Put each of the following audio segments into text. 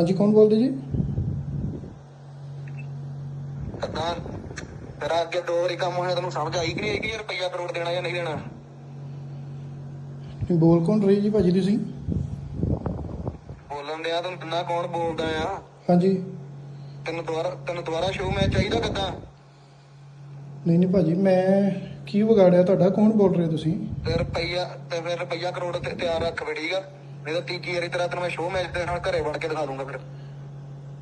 ਹਾਂਜੀ ਕੌਣ ਬੋਲਦੇ ਜੀ? ਤਾਂ ਤੇਰਾ ਅੱਗੇ ਦੋ ਵਾਰੀ ਕੰਮ ਹੋਇਆ ਤੈਨੂੰ ਸਮਝ ਆਈ ਕਿ ਨਹੀਂ ਆਈ ਕਿ ਰੁਪਈਆ ਕਰੋੜ ਦੇਣਾ ਜਾਂ ਨਹੀਂ ਦੇਣਾ? ਬੋਲ ਕੌਣ ਰਹੀ ਜੀ ਭਾਜੀ ਤੁਸੀਂ? ਬੋਲਣ ਦਿਆ ਤੈਨੂੰ ਕਿੰਨਾ ਕੌਣ ਬੋਲਦਾ ਆ? ਹਾਂਜੀ। ਤੈਨੂੰ ਦੁਬਾਰਾ ਤੈਨੂੰ ਦੁਬਾਰਾ ਸ਼ੋਅ ਮੈਂ ਚਾਹੀਦਾ ਕਿੱਦਾਂ? ਨਹੀਂ ਨਹੀਂ ਭਾਜੀ ਮੈਂ ਕੀ ਵਿਗਾੜਿਆ ਤੁਹਾਡਾ ਕੌਣ ਬੋਲ ਰਹੇ ਤੁਸੀਂ? ਤੇ ਰੁਪਈਆ ਤੇ ਫਿਰ ਰੁਪਈਆ ਕਰੋੜ ਤੇ ਤਿਆਰ ਰੱਖ ਬੇ ਠੀਕ ਆ? ਨਹੀਂ ਤਾਂ ਤੀਜੀ ਵਾਰੀ ਤੇਰਾ ਤੈਨੂੰ ਮੈਂ ਸ਼ੋਅ ਮੈਚ ਦੇ ਨਾਲ ਘਰੇ ਵੜ ਕੇ ਦਿਖਾ ਦੂੰਗਾ ਫਿਰ।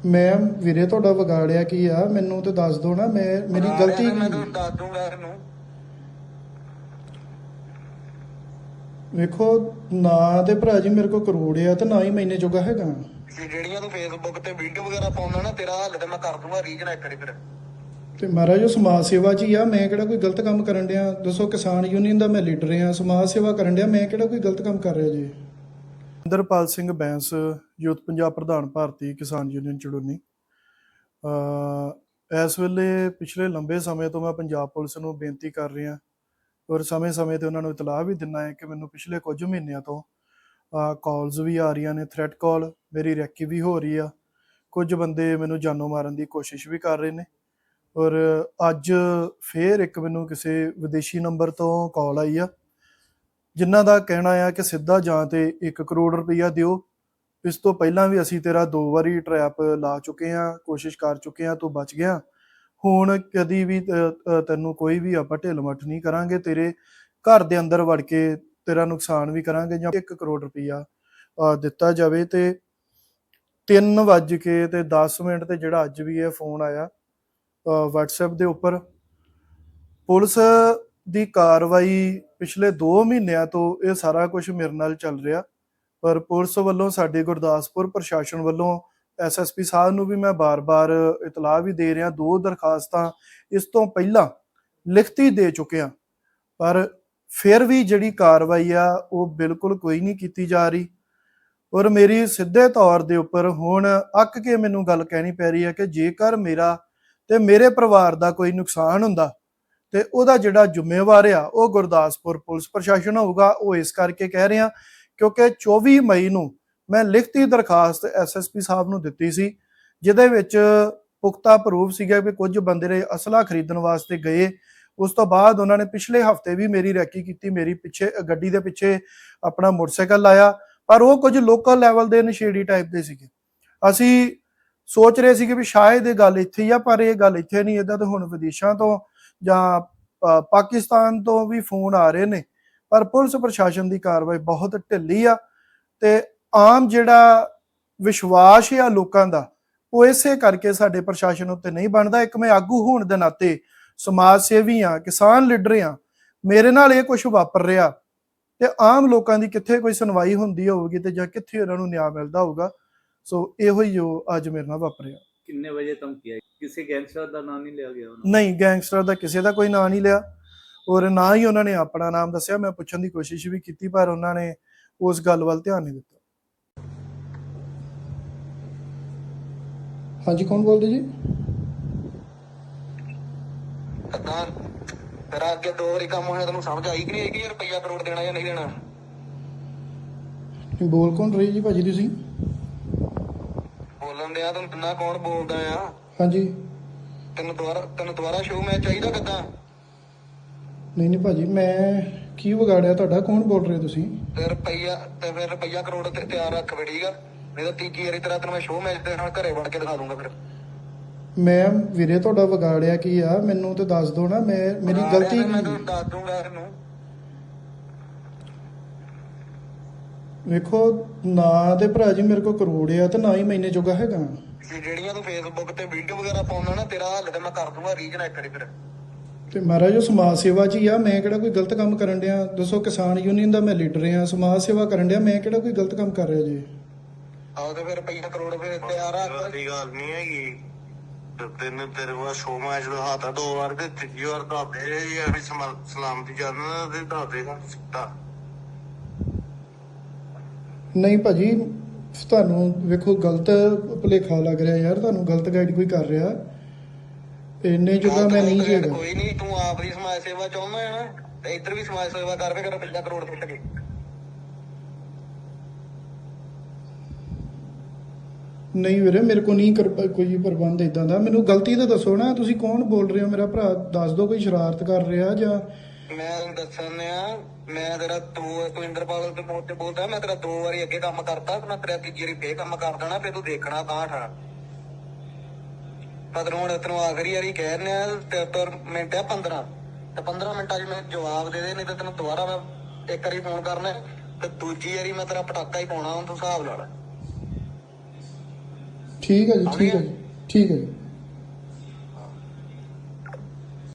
ਮੈਂ ਵੀਰੇ ਤੁਹਾਡਾ ਵਿਗਾੜਿਆ ਕੀ ਆ? ਮੈਨੂੰ ਤੇ ਦੱਸ ਦਿਓ ਨਾ ਮੈਂ ਮੇਰੀ ਗਲਤੀ ਮੈਂ ਕੀ? ਤੈਨੂੰ ਦੱਸ ਦੂੰਗਾ ਇਹਨੂੰ। ਵੇਖੋ ਨਾ ਤੇ ਭਰਾ ਜੀ ਮੇਰੇ ਕੋ ਕਰੋੜ ਆ ਤੇ ਨਾ ਹੀ ਮੈਨੇ ਜੋਗਾ ਹੈਗਾ। ਜੇ ਜਿਹੜੀਆਂ ਤੂੰ ਫੇਸਬੁੱਕ ਤੇ ਵੀਡੀਓ ਵਗੈਰਾ ਪਾਉਂਦਾ ਨਾ ਤੇਰਾ ਹੱਲ ਤੇ ਮੈਂ ਕਰ ਦੂੰਗਾ ਰੀਜਨ ਇੱਕ ਵਾਰੀ ਫਿਰ। ਤੇ ਮਹਾਰਾਜ ਉਹ ਸਮਾਜ ਸੇਵਾ 'ਚ ਹੀ ਆ ਮੈਂ ਕਿਹੜਾ ਕੋਈ ਗਲਤ ਕੰਮ ਕਰਨ ਡਿਆ? ਦੱਸੋ ਕਿਸਾਨ ਯੂਨੀਅਨ ਦਾ ਮੈਂ ਲੀਡਰ ਆ ਸਮਾਜ ਸੇਵਾ ਕਰਨ ਡਿਆ ਮੈਂ ਕਿਹੜਾ ਕੋਈ ਗਲਤ ਕੰਮ ਕਰ ਰਿਹਾ ਜੀ? ਇੰਦਰਪਾਲ ਸਿੰਘ ਬੈਂਸ, ਯੂਥ ਪੰਜਾਬ ਪ੍ਰਧਾਨ ਭਾਰਤੀ ਕਿਸਾਨ ਯੂਨੀਅਨ ਚੜੂਨੀ। ਇਸ ਵੇਲੇ ਪਿਛਲੇ ਲੰਬੇ ਸਮੇਂ ਤੋਂ ਮੈਂ ਪੰਜਾਬ ਪੁਲਿਸ ਨੂੰ ਬੇਨਤੀ ਕਰ ਰਿਹਾ ਔਰ ਸਮੇਂ-ਸਮੇਂ ਤੇ ਉਹਨਾਂ ਨੂੰ ਇਤਲਾਹ ਵੀ ਦਿੰਨਾ ਹੈ ਕਿ ਮੈਨੂੰ ਪਿਛਲੇ ਕੁਝ ਮਹੀਨਿਆਂ ਤੋਂ ਕਾਲਸ ਵੀ ਆ ਰਹੀਆਂ ਨੇ ਥ੍ਰੈਟ ਕਾਲ ਮੇਰੀ ਰੈਕੀ ਵੀ ਹੋ ਰਹੀ ਆ। ਕੁਝ ਬੰਦੇ ਮੈਨੂੰ ਜਾਨੋਂ ਮਾਰਨ ਦੀ ਕੋਸ਼ਿਸ਼ ਵੀ ਕਰ ਰਹੇ ਨੇ ਔਰ ਅੱਜ ਫੇਰ ਇੱਕ ਮੈਨੂੰ ਕਿਸੇ ਵਿਦੇਸ਼ੀ ਨੰਬਰ ਤੋਂ ਕਾਲ ਆਈ ਆ। ਜਿਨ੍ਹਾਂ ਦਾ ਕਹਿਣਾ ਆ ਕਿ ਸਿੱਧਾ ਜਾਂ ਤੇ 1 ਕਰੋੜ ਰੁਪਈਆ ਦਿਓ। ਇਸ ਤੋਂ ਪਹਿਲਾਂ ਵੀ ਅਸੀਂ ਤੇਰਾ ਦੋ ਵਾਰੀ ਟਰੈਪ ਲਾ ਚੁੱਕੇ ਆ ਕੋਸ਼ਿਸ਼ ਕਰ ਚੁੱਕੇ ਆ ਤੂੰ ਬਚ ਗਿਆ। ਹੁਣ ਕਦੀ ਵੀ ਤੈਨੂੰ ਕੋਈ ਵੀ ਆਪਾਂ ਢਿੱਲ ਮੱਠ ਨਹੀਂ ਕਰਾਂਗੇ ਤੇਰੇ ਘਰ ਦੇ ਅੰਦਰ ਵੜ ਕੇ ਤੇਰਾ ਨੁਕਸਾਨ ਵੀ ਕਰਾਂਗੇ ਜਾਂ 1 ਕਰੋੜ ਰੁਪਈਆ ਦਿੱਤਾ ਜਾਵੇ ਤੇ 3 ਵੱਜ ਕੇ ਤੇ 10 ਮਿੰਟ ਤੇ ਜਿਹੜਾ ਅੱਜ ਵੀ ਇਹ ਫੋਨ ਆਇਆ ਅ, WhatsApp ਦੇ ਉੱਪਰ। ਪੁਲਿਸ ਦੀ ਕਾਰਵਾਈ ਪਿਛਲੇ 2 ਮਹੀਨਿਆਂ ਤੋਂ ਇਹ ਸਾਰਾ ਕੁਝ ਮੇਰੇ ਨਾਲ ਚੱਲ ਰਿਹਾ। ਪਰ ਪੁਲਿਸ ਵੱਲੋਂ ਸਾਡੇ ਗੁਰਦਾਸਪੁਰ ਪ੍ਰਸ਼ਾਸਨ ਵੱਲੋਂ ਐਸਐਸਪੀ ਸਾਹਿਬ ਨੂੰ ਵੀ ਮੈਂ ਬਾਰ-ਬਾਰ ਇਤਲਾਹ ਵੀ ਦੇ ਰਿਹਾ। ਦੋ ਦਰਖਾਸਤਾਂ ਇਸ ਤੋਂ ਪਹਿਲਾਂ ਲਿਖਤੀ ਦੇ ਚੁੱਕਿਆ ਪਰ ਫਿਰ ਵੀ ਜਿਹੜੀ ਕਾਰਵਾਈ ਆ, ਉਹ ਬਿਲਕੁਲ ਕੋਈ ਨਹੀਂ ਕੀਤੀ ਜਾ ਰਹੀ। ਔਰ ਮੇਰੀ ਸਿੱਧੇ ਤੌਰ ਦੇ ਉੱਪਰ ਹੁਣ ਅੱਕ ਕੇ ਮੈਨੂੰ ਗੱਲ ਕਹਿਣੀ ਪੈ ਰਹੀ ਹੈ ਕਿ ਜੇਕਰ ਮੇਰਾ ਤੇ ਮੇਰੇ ਪਰਿਵਾਰ ਦਾ ਕੋਈ ਨੁਕਸਾਨ ਹੁੰਦਾ ਤੇ ਉਹਦਾ ਜਿਹੜਾ ਜ਼ਿੰਮੇਵਾਰ ਆ, ਉਹ ਗੁਰਦਾਸਪੁਰ ਪੁਲਿਸ ਪ੍ਰਸ਼ਾਸਨ ਹੋਊਗਾ। ਉਹ ਇਸ ਕਰਕੇ ਕਹਿ ਰਿਹਾ ਕਿਉਂਕਿ 24 ਮਈ ਨੂੰ ਮੈਂ ਲਿਖਤੀ ਦਰਖਾਸਤ ਐਸਐਸਪੀ ਸਾਹਿਬ ਨੂੰ ਦਿੱਤੀ ਸੀ, ਜਿਹਦੇ ਵਿੱਚ ਪੁਖਤਾ ਪ੍ਰੂਫ ਸੀਗਾ ਕਿ ਕੁਝ ਬੰਦੇ ਨੇ ਅਸਲਾ ਖਰੀਦਣ ਵਾਸਤੇ ਗਏ। ਉਸ ਤੋਂ ਬਾਅਦ ਉਹਨਾਂ ਨੇ ਪਿਛਲੇ ਹਫ਼ਤੇ ਵੀ ਮੇਰੀ ਰੈਕੀ ਕੀਤੀ, ਮੇਰੀ ਪਿੱਛੇ ਗੱਡੀ ਦੇ ਪਿੱਛੇ ਆਪਣਾ ਮੋਟਰਸਾਈਕਲ ਲਾਇਆ, ਪਰ ਉਹ ਕੁਝ ਲੋਕਲ ਲੈਵਲ ਦੇ ਨਸ਼ੇੜੀ ਟਾਈਪ ਦੇ ਸੀਗੇ। ਅਸੀਂ ਸੋਚ ਰਹੇ ਸੀ ਕਿ ਵੀ ਸ਼ਾਇਦ ਇਹ ਗੱਲ ਇੱਥੇ ਹੀ ਆ, ਪਰ ਇਹ ਗੱਲ ਇੱਥੇ ਨਹੀਂ, ਇਦਾਂ ਤਾਂ ਹੁਣ ਵਿਦੇਸ਼ਾਂ ਤੋਂ ਜਾਂ ਪਾਕਿਸਤਾਨ ਤੋਂ ਵੀ ਫੋਨ ਆ ਰਹੇ ਨੇ, ਪਰ ਪੁਲਿਸ ਪ੍ਰਸ਼ਾਸਨ ਦੀ ਕਾਰਵਾਈ ਬਹੁਤ ਢਿੱਲੀ ਆ ਤੇ ਆਮ ਜਿਹੜਾ ਵਿਸ਼ਵਾਸ ਆ ਲੋਕਾਂ ਦਾ, ਉਹ ਇਸੇ ਕਰਕੇ ਸਾਡੇ ਪ੍ਰਸ਼ਾਸਨ ਉੱਤੇ ਨਹੀਂ ਬਣਦਾ। ਇੱਕ ਮੈਂ ਆਗੂ ਹੋਣ ਦੇ ਨਾਤੇ ਸਮਾਜ ਸੇਵੀ ਆ, ਕਿਸਾਨ ਲੀਡਰ ਆ, ਮੇਰੇ ਨਾਲ ਇਹ ਕੁਝ ਵਾਪਰ ਰਿਹਾ ਤੇ ਆਮ ਲੋਕਾਂ ਦੀ ਕਿੱਥੇ ਕੋਈ ਸੁਣਵਾਈ ਹੁੰਦੀ ਹੋਵੇਗੀ ਤੇ ਜਾਂ ਕਿੱਥੇ ਉਹਨਾਂ ਨੂੰ ਨਿਆਂ ਮਿਲਦਾ ਹੋਊਗਾ। ਸੋ ਇਹੋ ਹੀ ਜੋ ਅੱਜ ਮੇਰੇ ਨਾਲ ਵਾਪਰਿਆ। ਕਿੰਨੇ ਵਜੇ ਧਮਕੀ ਆਈ ਕਿਸੇ ਗੈਂਗਸਟਰ ਦਾ ਨਾਮ ਨਹੀਂ ਲਿਆ ਗਿਆ ਉਹਨਾਂ ਨਹੀਂ ਗੈਂਗਸਟਰ ਦਾ ਕਿਸੇ ਦਾ ਕੋਈ ਨਾਂ ਨਹੀਂ ਲਿਆ। ਔਰ ਨਾ ਹੀ ਉਹਨਾਂ ਨੇ ਆਪਣਾ ਨਾਮ ਦੱਸਿਆ। ਮੈਂ ਪੁੱਛਣ ਦੀ ਕੋਸ਼ਿਸ਼ ਵੀ ਕੀਤੀ ਪਰ ਉਹਨਾਂ ਨੇ ਉਸ ਗੱਲ ਵੱਲ ਧਿਆਨ ਨਹੀਂ ਦਿੱਤਾ। ਹਾਂਜੀ ਕੌਣ ਬੋਲਦੇ ਜੀ? ਤਾਂ ਤੇਰਾ ਅੱਗੇ ਦੋ ਵਾਰੀ ਕੰਮ ਹੋਇਆ ਤੈਨੂੰ ਸਮਝ ਆਈ ਕਿ ਨਹੀਂ ਆਈ ਕਿ ਰੁਪਈਆ ਕਰੋੜ ਦੇਣਾ ਜਾਂ ਨਹੀਂ ਦੇਣਾ? ਬੋਲ ਕੌਣ ਰਹੀ ਜੀ ਭਾਜੀ ਤੁਸੀਂ? ਬੋਲਣ ਦਿਆ ਤੈਨੂੰ ਕਿੰਨਾ ਕੌਣ ਬੋਲਦਾ ਆ? ਹਾਂਜੀ। ਤੈਨੂੰ ਦੁਬਾਰਾ ਤੈਨੂੰ ਦੁਬਾਰਾ ਸ਼ੋਅ ਮੈਂ ਚਾਹੀਦਾ ਕਿੱਦਾਂ? ਨਹੀਂ ਨਹੀਂ ਭਾਜੀ ਮੈਂ ਕੀ ਵਿਗਾੜਿਆ? ਤੁਹਾਡਾ ਕੌਣ ਬੋਲ ਰਹੇ ਹੋ ਤੁਸੀਂ? ਤੇ ਰੁਪਈਆ ਤੇ ਫਿਰ ਰੁਪਈਆ ਕਰੋੜ ਤੇ ਤਿਆਰ ਰੱਖ ਬੇ ਠੀਕ ਆ? ਨਹੀਂ ਤਾਂ ਤੀਜੀ ਵਾਰੀ ਤੇਰਾ ਤੈਨੂੰ ਮੈਂ ਸ਼ੋਅ ਮੈਚ ਦੇ ਨਾਲ ਘਰੇ ਵੜ ਕੇ ਦਿਖਾ ਦੂੰਗਾ ਫਿਰ। ਮੈਂ ਵੀਰੇ ਤੁਹਾਡਾ ਵਿਗਾੜਿਆ ਕੀ ਆ? ਮੈਨੂੰ ਤੇ ਦੱਸ ਦਿਓ ਨਾ ਮੈਂ ਮੇਰੀ ਗਲਤੀ ਮੈਂ ਕੀ? ਤੈਨੂੰ ਦੱਸ ਦੂੰਗਾ ਇਹਨੂੰ। ਵੇਖੋ ਨਾ ਤੇ ਭਰਾ ਜੀ ਮੇਰੇ ਕੋ ਕਰੋੜ ਆ ਤੇ ਨਾ ਹੀ ਮੈਨੇ ਜੋਗਾ ਹੈਗਾ। ਜੇ ਜਿਹੜੀਆਂ ਤੂੰ ਫੇਸਬੁੱਕ ਤੇ ਵੀਡੀਓ ਵਗੈਰਾ ਪਾਉਂਦਾ ਨਾ ਤੇਰਾ ਹੱਲ ਤੇ ਮੈਂ ਕਰ ਦੂੰਗਾ ਰੀਜਨ ਇੱਕ ਵਾਰੀ ਫਿਰ। ਤੇ ਮਹਾਰਾਜ ਉਹ ਸਮਾਜ ਸੇਵਾ 'ਚ ਹੀ ਆ ਮੈਂ ਕਿਹੜਾ ਕੋਈ ਗਲਤ ਕੰਮ ਕਰਨ ਡਿਆ? ਦੱਸੋ ਕਿਸਾਨ ਯੂਨੀਅਨ ਦਾ ਮੈਂ ਲੀਡਰ ਆ ਸਮਾਜ ਸੇਵਾ ਕਰਨ ਡਿਆ ਮੈਂ ਕਿਹੜਾ ਕੋਈ ਗਲਤ ਕੰਮ ਕਰ ਰਿਹਾ ਜੀ? ਆਹ ਤੇ ਫਿਰ ਰੁਪਈਆ ਕਰੋੜ ਫਿਰ ਤਿਆਰ ਰੱਖ ਦੀ ਗੱਲ ਨਹੀਂ ਹੈਗੀ। ਤੇ ਤੈਨੂੰ ਤੇਰੇ ਕੋਲ ਸ਼ੋ ਮੈਚ ਦਿਖਾਤਾ ਦੋ ਵਾਰ ਤੇ ਤੀਜੀ ਵਾਰ ਇਹ ਵੀ ਸਮਾ- ਸਲਾਮਤੀ ਜਾਨਣਾ ਤੇ ਦੱਸਦੇਗਾ ਸਿੱਧਾ। ਨਹੀਂ ਭਾਜੀ ਤੁਹਾਨੂੰ ਵੇਖੋ ਗਲਤ ਭੁਲੇਖਾ ਲੱਗ ਰਿਹਾ ਯਾਰ ਤੁਹਾਨੂੰ ਗਲਤ ਗਾਈਡ ਕੋਈ ਕਰ ਰਿਹਾ। ਇੰਨੇ ਜੋਗਾ ਮੈਂ ਨਹੀਂ ਜੀ ਹੈਗਾ। ਕੋਈ ਨਹੀਂ ਤੂੰ ਆਪ ਦੀ ਸਮਾਜ ਸੇਵਾ ਚਾਹੁੰਦਾ ਹੈ ਨਾ ਤੇ ਇੱਧਰ ਵੀ ਸਮਾਜ ਸੇਵਾ ਕਰ ਵੇ ਕਰ ਰੁਪਈਆ ਕਰੋੜ ਟੁੱਟ ਗਏ ਨਹੀਂ ਵੀਰੇ ਮੇਰੇ ਕੋ ਨਹੀਂ ਕੋਈ ਪ੍ਰਬੰਧ ਇਦਾਂ ਦਾ। ਮੈਨੂੰ ਗਲਤੀ ਤਾਂ ਦੱਸੋ ਨਾ ਤੁਸੀਂ ਕੌਣ ਬੋਲ ਰਹੇ ਹੋ? ਮੇਰਾ ਭਰਾ ਦੱਸ ਦਿਓ ਕੋਈ ਸ਼ਰਾਰਤ ਕਰ ਰਿਹਾ ਜਾਂ ਮੈਂ ਤੁਹਾਨੂੰ ਦੱਸਣ ਆ ਮੈਂ ਤੇਰਾ ਦੋ ਕੁਇੰਦਰਪਾਲ ਦੇ ਮੋਹ ਤੇ ਬੋਲਦਾ ਮੈਂ ਤੇਰਾ ਦੋ ਵਾਰੀ ਅੱਗੇ ਕੰਮ ਕਰਤਾ ਮੈਂ ਤੇਰਾ ਤੀਜੀ ਵਾਰੀ ਫੇਰ ਕੰਮ ਕਰ ਦੇਣਾ ਫੇਰ ਤੂੰ ਦੇਖਣਾ ਤਾਂ ਠਾ ਪਰ ਹੁਣ ਤੈਨੂੰ ਆਖਰੀ ਵਾਰੀ ਕਹਿ ਰਿਹਾ ਤੇ ਤੁਰ ਮਿੰਟ ਆ 15 ਤੇ 15 ਮਿੰਟਾਂ 'ਚ ਮੈਂ ਜਵਾਬ ਦੇ ਦੇ ਨਹੀਂ ਤੇ ਤੈਨੂੰ ਦੁਬਾਰਾ ਮੈਂ ਇੱਕ ਵਾਰੀ ਫੋਨ ਕਰਨਾ ਤੇ ਦੂਜੀ ਵਾਰੀ ਮੈਂ ਤੇਰਾ ਪਟਾਕਾ ਹੀ ਪਾਉਣਾ ਹੁਣ ਤੂੰ ਹਿਸਾਬ ਲਾ ਲੈ। ਠੀਕ ਹੈ ਜੀ ਠੀਕ ਹੈ ਜੀ ਠੀਕ ਹੈ ਜੀ।